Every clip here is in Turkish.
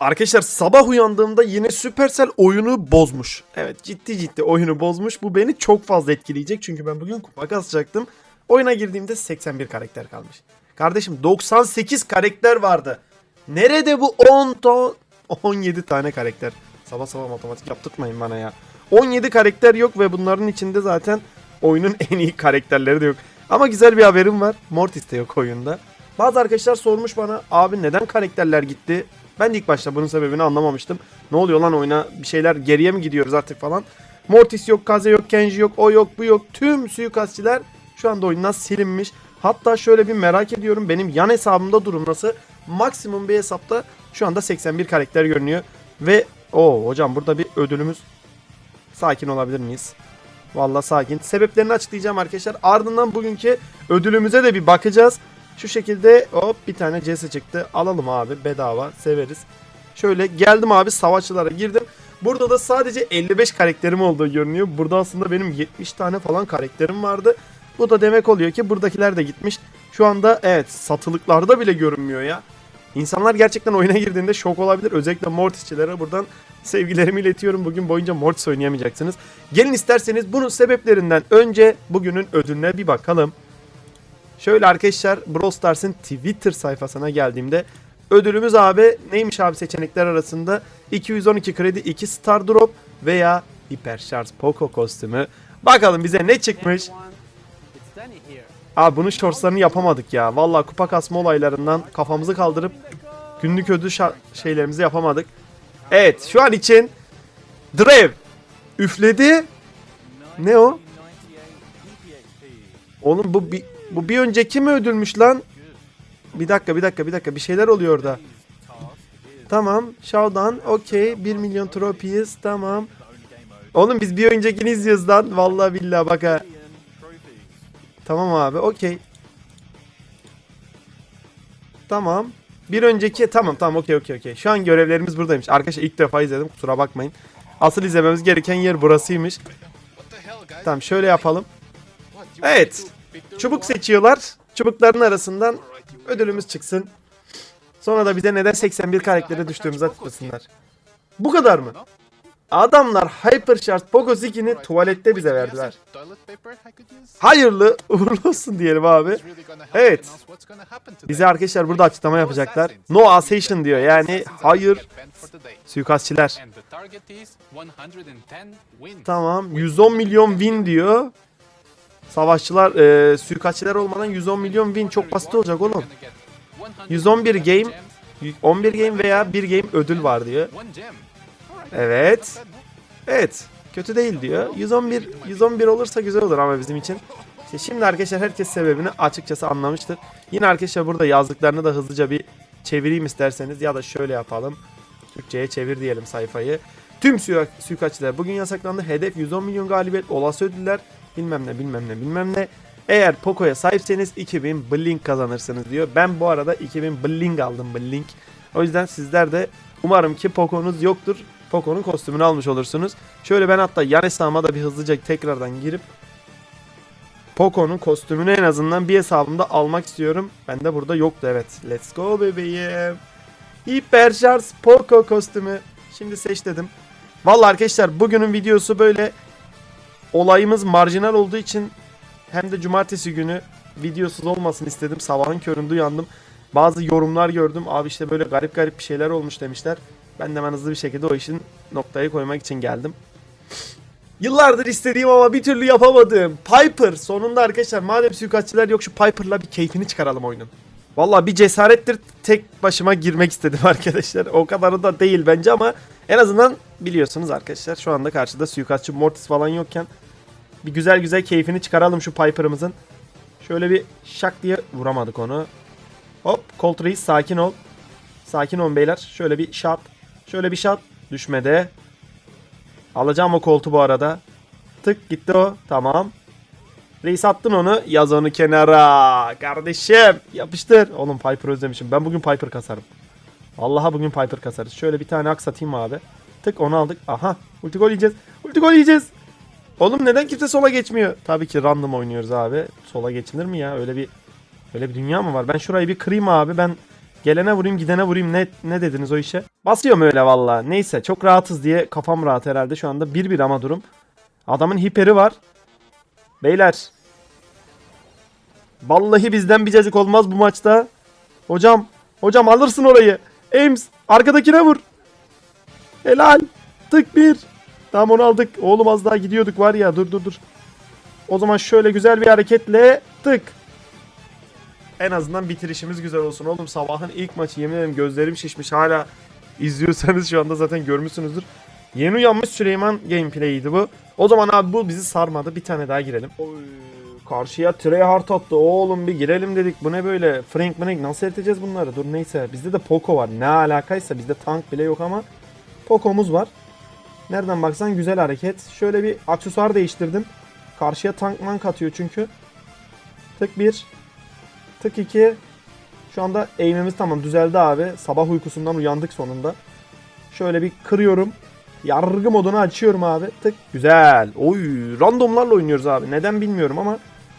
Arkadaşlar sabah uyandığımda yine Supercell oyunu bozmuş. Evet ciddi ciddi oyunu bozmuş. Bu beni çok fazla etkileyecek. Çünkü ben bugün kupa kasacaktım. Oyuna girdiğimde 81 karakter kalmış. Kardeşim 98 karakter vardı. Nerede bu 10 ton 17 tane karakter? Sabah sabah matematik yaptırtmayın bana ya. 17 karakter yok ve bunların içinde zaten oyunun en iyi karakterleri de yok. Ama güzel bir haberim var. Mortis de yok oyunda. Bazı arkadaşlar sormuş bana abi neden karakterler gitti? Ben de ilk başta bunun sebebini anlamamıştım. Ne oluyor lan oyuna bir şeyler geriye mi gidiyoruz artık falan. Mortis yok, Kaze yok, Kenji yok, o yok, bu yok. Tüm suikastçiler şu anda oyundan silinmiş. Hatta şöyle bir merak ediyorum benim yan hesabımda durum nasıl? Maksimum bir hesapta şu anda 81 karakter görünüyor. Ve o hocam burada bir ödülümüz. Sakin olabilir miyiz? Vallahi sakin. Sebeplerini açıklayacağım arkadaşlar. Ardından bugünkü ödülümüze de bir bakacağız. Şu şekilde hop bir tane CS çıktı. Alalım abi bedava severiz. Şöyle geldim abi savaşçılara girdim. Burada da sadece 55 karakterim olduğu görünüyor. Burada aslında benim 70 tane falan karakterim vardı. Bu da demek oluyor ki buradakiler de gitmiş. Şu anda evet satılıklarda bile görünmüyor ya. İnsanlar gerçekten oyuna girdiğinde şok olabilir. Özellikle Mortis'çilere buradan sevgilerimi iletiyorum. Bugün boyunca Mortis oynayamayacaksınız. Gelin isterseniz bunun sebeplerinden önce bugünün ödülüne bir bakalım. Şöyle arkadaşlar Brawl Stars'ın Twitter sayfasına geldiğimde ödülümüz abi neymiş abi seçenekler arasında 212 kredi 2 Star Drop veya Hiper Şarj Poco kostümü. Bakalım bize ne çıkmış. Abi bunun shortslarını yapamadık ya. Vallahi kupa kasma olaylarından kafamızı kaldırıp günlük ödül şeylerimizi yapamadık. Evet şu an için Drev üfledi. Ne o? Oğlum bu bir, bu bir önceki mi ödülmüş lan? Bir dakika bir dakika bir dakika bir şeyler oluyor orada. Tamam. Showdown. Okey. 1 milyon tropiyiz. Tamam. Oğlum biz bir öncekini izliyoruz lan. Vallahi billahi bak ha. Tamam abi. Okey. Tamam. Bir önceki tamam tamam okey okey okey. Şu an görevlerimiz buradaymış. Arkadaşlar ilk defa izledim. Kusura bakmayın. Asıl izlememiz gereken yer burasıymış. Tamam şöyle yapalım. Evet. Çubuk seçiyorlar. Çubukların arasından ödülümüz çıksın. Sonra da bize neden 81 karaktere düştüğümüzü açıklasınlar. Bu kadar mı? Adamlar Hypercharge Poco Ziki'ni tuvalette bize verdiler. Hayırlı uğurlu olsun diyelim abi. Evet. Bize arkadaşlar burada açıklama yapacaklar. No assassin diyor yani hayır suikastçiler. Tamam 110 milyon win diyor. Savaşçılar e, suikastçiler olmadan 110 milyon win çok basit olacak oğlum. 111 game 11 game veya 1 game ödül var diyor. Evet. Evet. Kötü değil diyor. 111 111 olursa güzel olur ama bizim için. İşte şimdi arkadaşlar herkes sebebini açıkçası anlamıştır. Yine arkadaşlar burada yazdıklarını da hızlıca bir çevireyim isterseniz ya da şöyle yapalım. Türkçe'ye çevir diyelim sayfayı. Tüm suik suikastçiler bugün yasaklandı. Hedef 110 milyon galibiyet, olası ödüller, bilmem ne bilmem ne bilmem ne. Eğer Poco'ya sahipseniz 2000 blink kazanırsınız diyor. Ben bu arada 2000 blink aldım blink. O yüzden sizler de umarım ki Poco'nuz yoktur. Poco'nun kostümünü almış olursunuz. Şöyle ben hatta yan hesabıma da bir hızlıca tekrardan girip Poco'nun kostümünü en azından bir hesabımda almak istiyorum. Bende burada yoktu evet. Let's go bebeğim. Hiper şarj Poco kostümü. Şimdi seç dedim. Vallahi arkadaşlar bugünün videosu böyle olayımız marjinal olduğu için hem de cumartesi günü videosuz olmasın istedim. Sabahın köründe uyandım. Bazı yorumlar gördüm. Abi işte böyle garip garip bir şeyler olmuş demişler. Ben de hemen hızlı bir şekilde o işin noktayı koymak için geldim. Yıllardır istediğim ama bir türlü yapamadım. Piper. Sonunda arkadaşlar madem suikastçiler yok şu Piper'la bir keyfini çıkaralım oyunun. Valla bir cesarettir tek başıma girmek istedim arkadaşlar. O kadarı da değil bence ama en azından biliyorsunuz arkadaşlar şu anda karşıda suikastçı Mortis falan yokken bir güzel güzel keyfini çıkaralım şu Piper'ımızın. Şöyle bir şak diye vuramadık onu. Hop Colt Reis sakin ol. Sakin olun beyler. Şöyle bir shot. Şöyle bir shot. Düşmedi. Alacağım o koltu bu arada. Tık gitti o. Tamam. Reis attın onu. Yaz onu kenara. Kardeşim. Yapıştır. Oğlum Piper özlemişim. Ben bugün Piper kasarım. Allah'a bugün Piper kasarız. Şöyle bir tane aks atayım abi. Tık onu aldık. Aha. Ulti gol yiyeceğiz. Ulti gol yiyeceğiz. Oğlum neden kimse sola geçmiyor? Tabii ki random oynuyoruz abi. Sola geçilir mi ya? Öyle bir öyle bir dünya mı var? Ben şurayı bir kırayım abi. Ben Gelene vurayım gidene vurayım ne, ne dediniz o işe? Basıyorum öyle valla. Neyse çok rahatız diye kafam rahat herhalde şu anda 1-1 ama durum. Adamın hiperi var. Beyler. Vallahi bizden bir cacık olmaz bu maçta. Hocam. Hocam alırsın orayı. Ames arkadakine vur. Helal. Tık bir. Tamam onu aldık. Oğlum az daha gidiyorduk var ya dur dur dur. O zaman şöyle güzel bir hareketle tık. En azından bitirişimiz güzel olsun oğlum. Sabahın ilk maçı yemin ederim gözlerim şişmiş. Hala izliyorsanız şu anda zaten görmüşsünüzdür. Yeni uyanmış Süleyman gameplay'iydi bu. O zaman abi bu bizi sarmadı. Bir tane daha girelim. Oy, karşıya Treyhard attı. Oğlum bir girelim dedik. Bu ne böyle? Frank Frank nasıl eriteceğiz bunları? Dur neyse. Bizde de Poco var. Ne alakaysa bizde tank bile yok ama Poco'muz var. Nereden baksan güzel hareket. Şöyle bir aksesuar değiştirdim. Karşıya tank mank atıyor çünkü. Tık bir. Tık 2. Şu anda aim'imiz tamam düzeldi abi. Sabah uykusundan uyandık sonunda. Şöyle bir kırıyorum. Yargı modunu açıyorum abi. Tık. Güzel. Oy randomlarla oynuyoruz abi. Neden bilmiyorum ama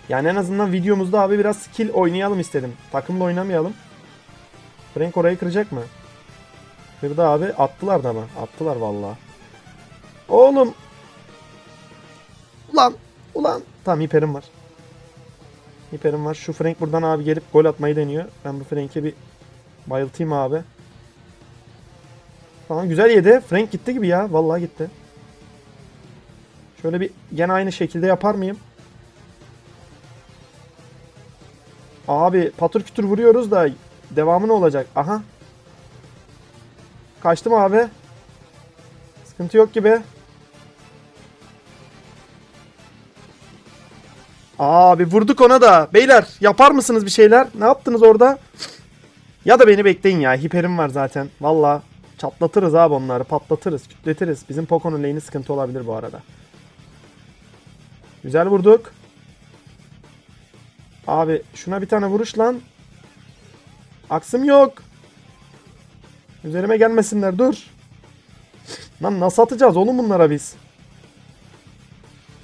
yani en azından videomuzda abi biraz skill oynayalım istedim. Takımla oynamayalım. Frank orayı kıracak mı? Kırdı abi. Attılar da mı? Attılar vallahi. Oğlum. Ulan. Ulan. Tamam hiperim var. Hiperim var. Şu Frank buradan abi gelip gol atmayı deniyor. Ben bu Frank'e bir bayıltayım abi. Tamam güzel yedi. Frank gitti gibi ya. Vallahi gitti. Şöyle bir gene aynı şekilde yapar mıyım? Abi patır kütür vuruyoruz da devamı ne olacak? Aha. Kaçtım abi. Sıkıntı yok gibi. Abi vurduk ona da. Beyler yapar mısınız bir şeyler? Ne yaptınız orada? Ya da beni bekleyin ya. Hiperim var zaten. Valla çatlatırız abi onları. Patlatırız. Kütletiriz. Bizim Poco'nun lane'i sıkıntı olabilir bu arada. Güzel vurduk. Abi şuna bir tane vuruş lan. Aksım yok. Üzerime gelmesinler dur. Lan nasıl atacağız oğlum bunlara biz?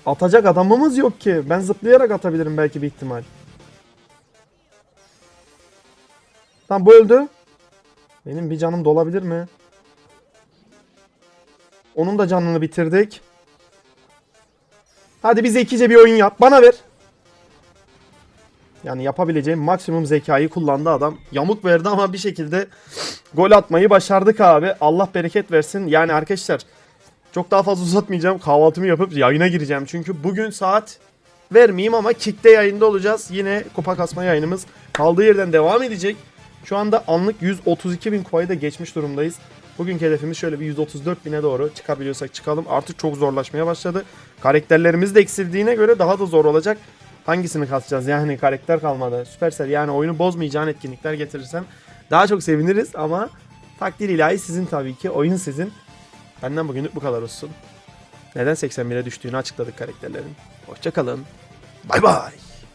Atacak adamımız yok ki. Ben zıplayarak atabilirim belki bir ihtimal. Tamam bu öldü. Benim bir canım dolabilir mi? Onun da canını bitirdik. Hadi bir zekice bir oyun yap. Bana ver. Yani yapabileceğim maksimum zekayı kullandı adam. Yamuk verdi ama bir şekilde gol atmayı başardık abi. Allah bereket versin. Yani arkadaşlar çok daha fazla uzatmayacağım. Kahvaltımı yapıp yayına gireceğim. Çünkü bugün saat vermeyeyim ama Kick'te yayında olacağız. Yine kupa kasma yayınımız kaldığı yerden devam edecek. Şu anda anlık 132 bin da geçmiş durumdayız. Bugünkü hedefimiz şöyle bir 134 bine doğru çıkabiliyorsak çıkalım. Artık çok zorlaşmaya başladı. Karakterlerimiz de eksildiğine göre daha da zor olacak. Hangisini kasacağız? Yani karakter kalmadı. Supercell yani oyunu bozmayacağın etkinlikler getirirsen daha çok seviniriz ama takdir ilahi sizin tabii ki. Oyun sizin. Benden bugünlük bu kadar olsun. Neden 81'e düştüğünü açıkladık karakterlerin. Hoşçakalın. Bay bay.